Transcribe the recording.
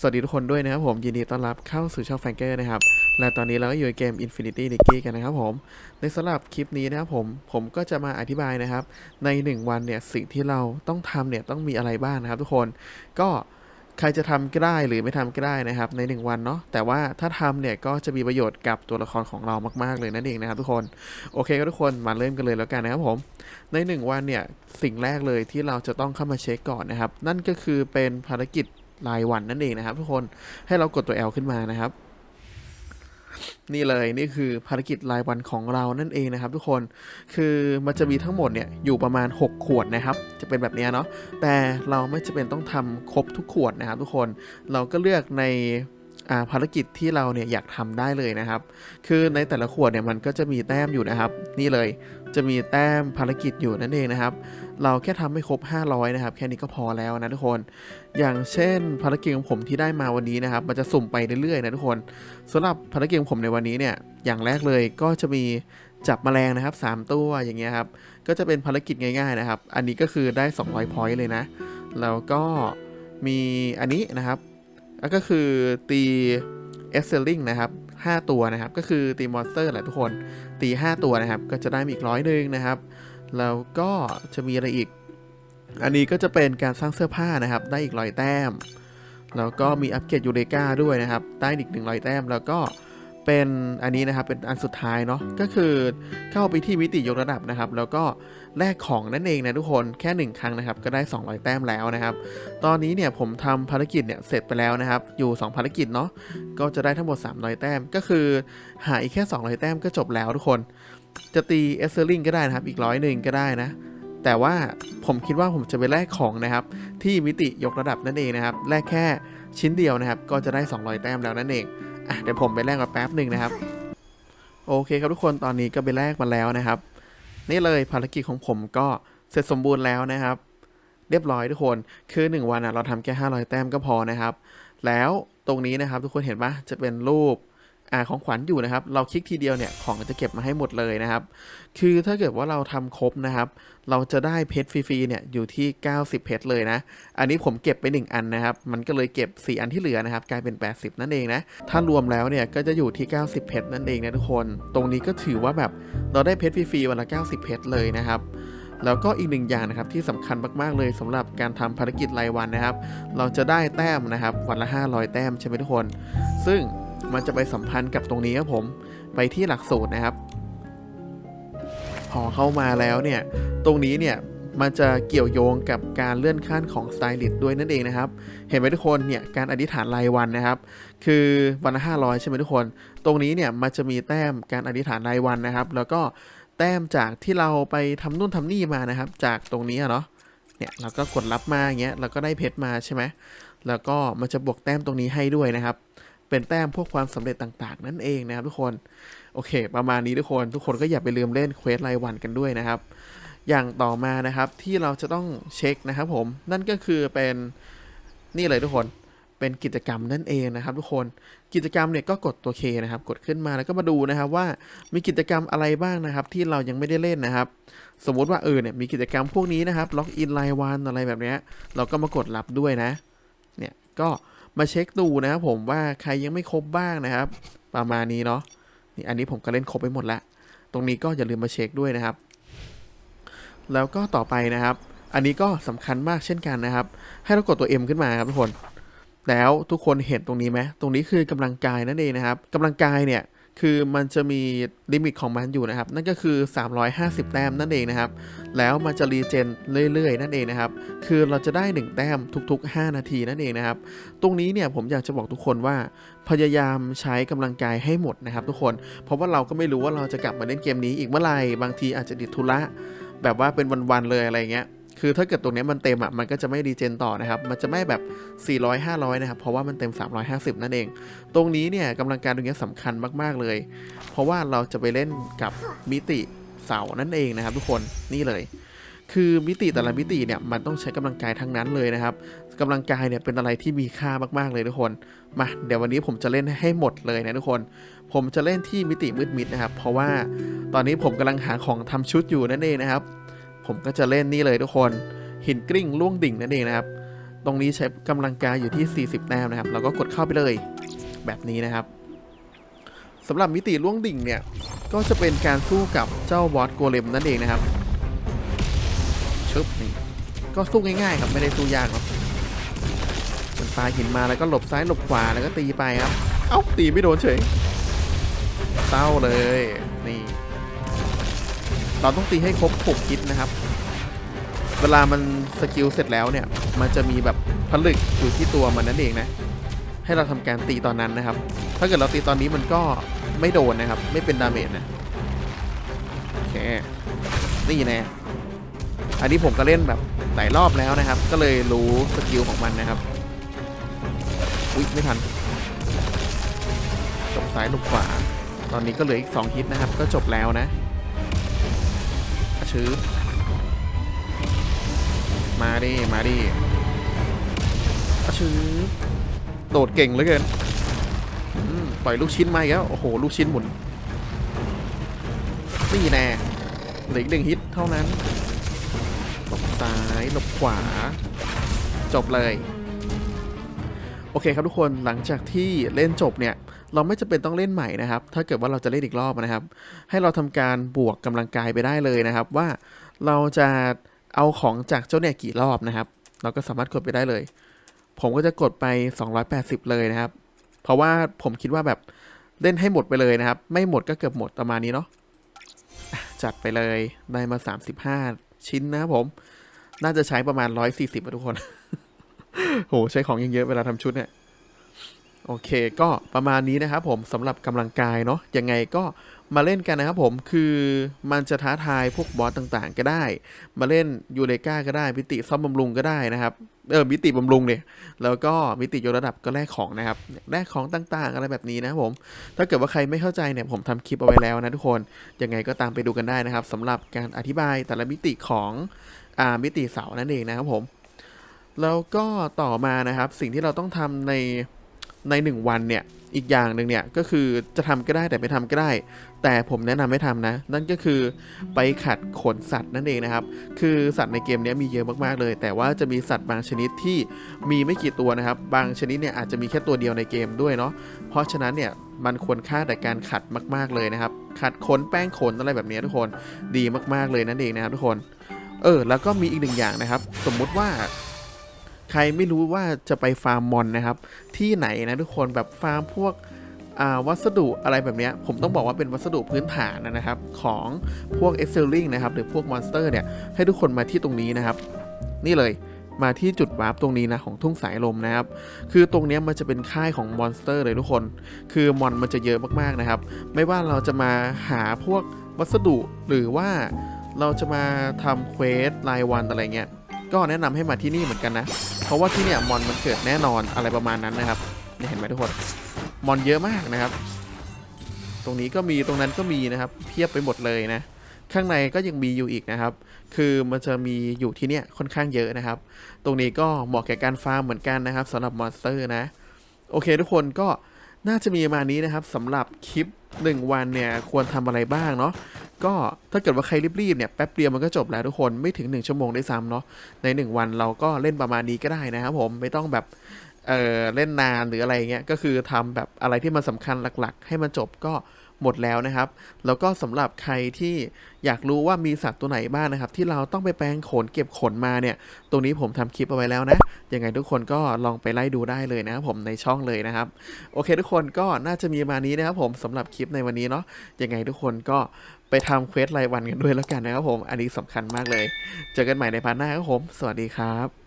สวัสดีทุกคนด้วยนะครับผม ยินดีต้อนรับเข้าสู่ช่องแฟงเกอร์นะครับ และตอนนี้เราก็อยู่ในเกม Infinity l e g กันนะครับผม ในสำหรับคลิปนี้นะครับผม ผมก็จะมาอธิบายนะครับ ใน 1 วันเนี่ย สิ่งที่เราต้องทำเนี่ย ต้องมีอะไรบ้างนะครับทุกคน ก็ใครจะทำก็ได้หรือไม่ทำก็ได้นะครับ ใน 1 วันเนาะแต่ว่าถ้าทำเนี่ยก็จะมีประโยชน์กับตัวละครของเรามากๆเลยนั่นเองนะครับทุกคนโอเคก็ทุกคนมาเริ่มกันเลยแล้วกันนะครับผมใน 1 วันเนี่ยสิ่งแรกเลยที่เราจะต้องเข้ามาเช็คก่อนนะครับ นั่นก็คือเป็นภารกิจ รายวันนั่นเองนะครับ ทุกคนให้เรากดตัว L ขึ้นมานะครับ นี่เลยนี่คือภารกิจรายวันของเรานั่นเองนะครับ ทุกคนคือมันจะมีทั้งหมดเนี่ยอยู่ประมาณ 6 ขวดนะครับ จะเป็นแบบนี้เนาะแต่เราไม่จำเป็นต้องทำครบทุกขวดนะครับ ทุกคนเราก็เลือกในภารกิจที่เราเนี่ยอยากทำได้เลยนะครับ คือในแต่ละขวดเนี่ยมันก็จะมีแต้มอยู่นะครับ นี่เลยจะมีแต้มภารกิจอยู่นั่นเองนะครับ เราแค่ทำให้ครบ 500 นะครับ แค่นี้ก็พอแล้วนะทุกคน อย่างเช่นภารกิจของผมที่ได้มาวันนี้นะครับ มันจะสุ่มไปเรื่อยๆนะทุกคนสำหรับภารกิจของผมในวันนี้เนี่ย อย่างแรกเลยก็จะมีจับแมลงนะครับ 3 ตัวอย่างเงี้ยครับ ก็จะเป็นภารกิจง่าย ๆนะครับ อันนี้ก็คือได้ 200 พอยต์เลยนะ แล้วก็มีอันนี้นะครับ ก็คือตีเอสเซลลิงนะครับ5ตัวนะครับ ก็คือตีมอนสเตอร์แหละทุกคน ตี 5 ตัวนะครับ ก็จะได้อีกร้อยหนึ่งนะครับ แล้วก็จะมีอะไรอีก อันนี้ก็จะเป็นการสร้างเสื้อผ้านะครับ ได้อีกร้อยแต้ม แล้วก็มีอัปเกรดยูเรกาด้วยนะครับ ได้อีกหนึ่งร้อยแต้ม แล้วก็เป็นอันนี้นะครับ เป็นอันสุดท้ายเนาะ ก็คือเข้าไปที่มิติยกระดับนะครับ แล้วก็แลกของนั่นเองนะทุกคน แค่หนึ่งครั้งนะครับ ก็ได้ 200 แต้มแล้วนะครับ ตอนนี้เนี่ยผมทำภารกิจเนี่ยเสร็จไปแล้วนะครับ อยู่ 2 ภารกิจเนาะ ก็จะได้ทั้งหมด 300 แต้ม ก็คือหาอีกแค่ 200 แต้มก็จบแล้วทุกคน จะตีเอสเซอร์ลิงก็ได้นะครับ อีกร้อยหนึ่งก็ได้นะ แต่ว่าผมคิดว่าผมจะไปแลกของนะครับ ที่มิติยกระดับนั่นเองนะครับ แลกแค่ชิ้นเดียวนะครับ ก็จะได้ 200 แต้มแล้วนั่นเองอะเดี๋ยวผมไปแลกมาแป๊บหนึ่งนะครับ โอเคครับทุกคนตอนนี้ก็ไปแลกมาแล้วนะครับ นี่เลยภารกิจของผมก็เสร็จสมบูรณ์แล้วนะครับ เรียบร้อยทุกคนคือ 1 วันอะเราทำแค่500 แต้มก็พอนะครับ แล้วตรงนี้นะครับทุกคนเห็นปะจะเป็นรูป ของขวัญอยู่นะครับ เราคลิกทีเดียวเนี่ยของจะเก็บมาให้หมดเลยนะครับ คือถ้าเกิดว่าเราทำครบนะครับ เราจะได้เพชรฟรีๆเนี่ยอยู่ที่ 90 เพชรเลยนะ อันนี้ผมเก็บไป 1 อันนะครับ มันก็เลยเก็บ 4 อันที่เหลือนะครับ กลายเป็น 80 นั่นเองนะ ถ้ารวมแล้วเนี่ยก็จะอยู่ที่ 90 เพชรนั่นเองนะทุกคน ตรงนี้ก็ถือว่าแบบเราได้เพชรฟรีๆวันละ 90 เพชรเลยนะครับแล้วก็อีกหนึ่งอย่างนะครับที่สำคัญมากๆเลยสำหรับการทำภารกิจรายวันนะครับ เราจะได้แต้มนะครับ วันละ 500 แต้มใช่ไหมทุกคน ซึ่ง มันจะไปสัมพันธ์กับตรงนี้ครับผม ไปที่หลักสูตรนะครับ พอเข้ามาแล้วเนี่ย ตรงนี้เนี่ยมันจะเกี่ยวโยงกับการเลื่อนขั้นของสไตลิสต์ด้วยนั่นเองนะครับ เห็นไหมทุกคนเนี่ยการอธิษฐานรายวันนะครับ คือวันละ500ใช่ไหมทุกคน ตรงนี้เนี่ยมันจะมีแต้มการอธิษฐานรายวันนะครับ แล้วก็แต้มจากที่เราไปทำนู่นทำนี่มานะครับ จากตรงนี้เนาะเนี่ยเราก็กดรับมาอย่างเงี้ยเราก็ได้เพชรมาใช่ไหมแล้วก็มันจะบวกแต้มตรงนี้ให้ด้วยนะครับ เป็นแต้มพวกความสำเร็จต่างๆ นั่นเองนะครับทุกคน โอเค ประมาณนี้ทุกคน ทุกคนก็อย่าไปลืมเล่นเควสรายวันกันด้วยนะครับ อย่างต่อมานะครับที่เราจะต้องเช็คนะครับผม นั่นก็คือเป็นนี่เลยทุกคน เป็นกิจกรรมนั่นเองนะครับ ทุกคน กิจกรรมเนี่ยก็กดตัว K นะครับ กดขึ้นมาแล้วก็มาดูนะครับว่ามีกิจกรรมอะไรบ้างนะครับ ที่เรายังไม่ได้เล่นนะครับ สมมุติว่าเออเนี่ยมีกิจกรรมพวกนี้นะครับ ล็อกอินรายวันอะไรแบบเนี้ยเราก็มากดรับด้วยนะ เนี่ยก็ มาเช็คดูนะครับผมว่าใครยังไม่ครบบ้างนะครับ ประมาณนี้เนาะนี่อันนี้ผมก็เล่นครบไปหมดแล้วตรงนี้ก็อย่าลืมมาเช็คด้วยนะครับ แล้วก็ต่อไปนะครับ อันนี้ก็สำคัญมากเช่นกันนะครับ ให้เรากดตัว M ขึ้นมาครับทุกคน แล้วทุกคนเห็นตรงนี้ไหมตรงนี้คือกำลังกายนั่นเองนะครับกำลังกายเนี่ย คือมันจะมีลิมิตของมันอยู่นะครับ นั่นก็คือ 350 แต้มนั่นเองนะครับ แล้วมันจะรีเจนเรื่อยๆ นั่นเองนะครับ คือเราจะได้ 1 แต้มทุกๆ 5 นาทีนั่นเองนะครับ ตรงนี้เนี่ยผมอยากจะบอกทุกคนว่า พยายามใช้กำลังกายให้หมดนะครับ ทุกคน เพราะว่าเราก็ไม่รู้ว่าเราจะกลับมาเล่นเกมนี้อีกเมื่อไหร่ บางทีอาจจะติดธุระแบบว่าเป็นวันๆเลยอะไรเงี้ย คือถ้าเกิดตรงนี้มันเต็มอะมันก็จะไม่รีเจนต่อนะครับ มันจะไม่แบบ 400 500 นะครับ เพราะว่ามันเต็ม 350 นั่นเอง ตรงนี้เนี่ยกำลังการตรงนี้สำคัญมาก ๆ เลย เพราะว่าเราจะไปเล่นกับมิติเสานั่นเองนะครับ ทุกคนนี่เลย คือมิติแต่ละมิติเนี่ยมันต้องใช้กำลังกายทั้งนั้นเลยนะครับกำลังกายเนี่ยเป็นอะไรที่มีค่ามากๆเลยทุกคนมาเดี๋ยววันนี้ผมจะเล่นให้หมดเลยนะทุกคน ผมจะเล่นที่มิติมืดมิดนะครับ เพราะว่าตอนนี้ผมกำลังหาของทำชุดอยู่นั่นเองนะครับ ผมก็จะเล่นนี่เลยทุกคน หินกลิ้งล่วงดิ่งนั่นเองนะครับ ตรงนี้ใช้กำลังกายอยู่ที่ 40 แต้มนะครับ เราก็กดเข้าไปเลยแบบนี้นะครับสำหรับมิติล่วงดิ่งเนี่ย ก็จะเป็นการสู้กับเจ้าบอสโกเลมนั่นเองนะครับชึบนี่ก็สู้ง่ายๆครับไม่ได้สู้ยากครับมันปาหินมาแล้วก็หลบซ้ายหลบขวาแล้วก็ตีไปครับ เอ้าตีไม่โดนเฉยเศร้าเลยนี่ เราต้องตีให้ครบ6ฮิตนะครับ เวลามันสกิลเสร็จแล้วเนี่ย มันจะมีแบบผลึกอยู่ที่ตัวมันนั่นเองนะ ให้เราทำการตีตอนนั้นนะครับ ถ้าเกิดเราตีตอนนี้มันก็ไม่โดนนะครับ ไม่เป็นดาเมจนะโอเคนี่น่อันนี้ผมก็เล่นแบบหลายรอบแล้วนะครับ ก็เลยรู้สกิลของมันนะครับอุ๊ยไม่ทันจบซ้ายลูกขวา ตอนนี้ก็เหลืออีก 2 ฮิตนะครับ ก็จบแล้วนะ ชื้อ มาดิ มาดิอะชื้อ โดดเก่งเหลือเกินอืมปล่อยลูกชิ้นมาอีกแล้ว โอ้โห ลูกชิ้นหมุนนี่แน่เหลืออีกหนึ่งฮิตเท่านั้น หลบซ้ายหลบขวา จบเลย โอเคครับทุกคนหลังจากที่เล่นจบเนี่ย เราไม่จำเป็นต้องเล่นใหม่นะครับ ถ้าเกิดว่าเราจะเล่นอีกรอบนะครับ ให้เราทำการบวกกำลังกายไปได้เลยนะครับ ว่าเราจะเอาของจากเจ้าเนี่ยกี่รอบนะครับ เราก็สามารถกดไปได้เลย ผมก็จะกดไป 280 เลยนะครับ เพราะว่าผมคิดว่าแบบเล่นให้หมดไปเลยนะครับ ไม่หมดก็เกือบหมดประมาณนี้เนาะจัดไปเลยได้มา 35 ชิ้นนะครับผม น่าจะใช้ประมาณ 140อะทุกคน โห ใช้ของยังเยอะเวลาทำชุดเนี่ย โอเคก็ประมาณนี้นะครับผมสำหรับกำลังกายเนาะยังไงก็มาเล่นกันนะครับผมคือมันจะท้าทายพวกบอสต่างๆ ก็ได้ มาเล่นยูเลกาก็ได้มิติซ่อมบำรุงก็ได้นะครับเออมิติบำรุงเนี่ยแล้วก็มิติยกระดับก็แลกของนะครับแลกของต่างๆ อะไรแบบนี้นะครับผมถ้าเกิดว่าใครไม่เข้าใจเนี่ยผมทำคลิปเอาไว้แล้วนะทุกคนยังไงก็ตามไปดูกันได้นะครับสำหรับการอธิบายแต่ละมิติของอ่ามิติเสานั่นเองนะครับผมแล้วก็ต่อมานะครับสิ่งที่เราต้องทำใน ในหนึ่งวันเนี่ยอีกอย่างหนึ่งเนี่ยก็คือจะทำก็ได้แต่ไม่ทำก็ได้ แต่ผมแนะนำไม่ทำนะ นั่นก็คือไปขัดขนสัตว์นั่นเองนะครับ คือสัตว์ในเกมนี้มีเยอะมากๆเลย แต่ว่าจะมีสัตว์บางชนิดที่มีไม่กี่ตัวนะครับ บางชนิดเนี่ยอาจจะมีแค่ตัวเดียวในเกมด้วยเนาะเพราะฉะนั้นเนี่ยมันควรค่าแต่การขัดมากๆเลยนะครับ ขัดขนแป้งขนอะไรแบบนี้ทุกคนดีมากๆเลยนั่นเองนะครับทุกคน เออแล้วก็มีอีกหนึ่งอย่างนะครับ สมมุติว่า ใครไม่รู้ว่าจะไปฟาร์มมอนนะครับ ที่ไหนนะทุกคนแบบฟาร์มพวกวัสดุอะไรแบบนี้ผมต้องบอกว่าเป็นวัสดุพื้นฐานนะครับของพวก e x c e l l i n g นะครับหรือพวกมอนสเตอร์เนี่ยให้ทุกคนมาที่ตรงนี้นะครับ นี่เลยมาที่จุดวาร์ปตรงนี้นะของทุ่งสายลมนะครับ คือตรงนี้มันจะเป็นค่ายของมอนสเตอร์เลยทุกคน คือมอนมันจะเยอะมากๆนะครับ ไม่ว่าเราจะมาหาพวกวัสดุหรือว่าเราจะมาทำเควสรายวันอะไรเงี้ย ก็แนะนำให้มาที่นี่เหมือนกันนะ เพราะว่าที่เนี่ยมอนมันเกิดแน่นอนอะไรประมาณนั้นนะครับนี่เห็นไหมทุกคนมอนเยอะมากนะครับ ตรงนี้ก็มีตรงนั้นก็มีนะครับ เพียบไปหมดเลยนะ ข้างในก็ยังมีอยู่อีกนะครับ คือมันจะมีอยู่ที่เนี่ยค่อนข้างเยอะนะครับ ตรงนี้ก็เหมาะแก่การฟาร์มเหมือนกันนะครับสำหรับมอนสเตอร์นะ โอเคทุกคนก็ น่าจะมีประมาณนี้นะครับสำหรับคลิป 1 วันเนี่ยควรทำอะไรบ้างเนาะก็ถ้าเกิดว่าใครรีบๆเนี่ยแป๊บเดียวมันก็จบแล้วทุกคนไม่ถึง 1 ชั่วโมงได้ซ้ำเนาะใน 1 วันเราก็เล่นประมาณนี้ก็ได้นะครับผมไม่ต้องแบบเออเล่นนานหรืออะไรเงี้ยก็คือทำแบบอะไรที่มันสำคัญหลักๆ ให้มันจบก็ หมดแล้วนะครับ แล้วก็สำหรับใครที่อยากรู้ว่ามีสัตว์ตัวไหนบ้างนะครับ ที่เราต้องไปแปลงขนเก็บขนมาเนี่ยตรงนี้ผมทำคลิปเอาไว้แล้วนะยังไงทุกคนก็ลองไปไล่ดูได้เลยนะครับผมในช่องเลยนะครับ โอเคทุกคนก็น่าจะมีมานี้นะครับผมสำหรับคลิปในวันนี้เนาะยังไงทุกคนก็ไปทำเควสรายวันกันด้วยแล้วกันนะครับผม อันนี้สำคัญมากเลย เจอกันใหม่ในพาร์ทหน้าครับผม สวัสดีครับ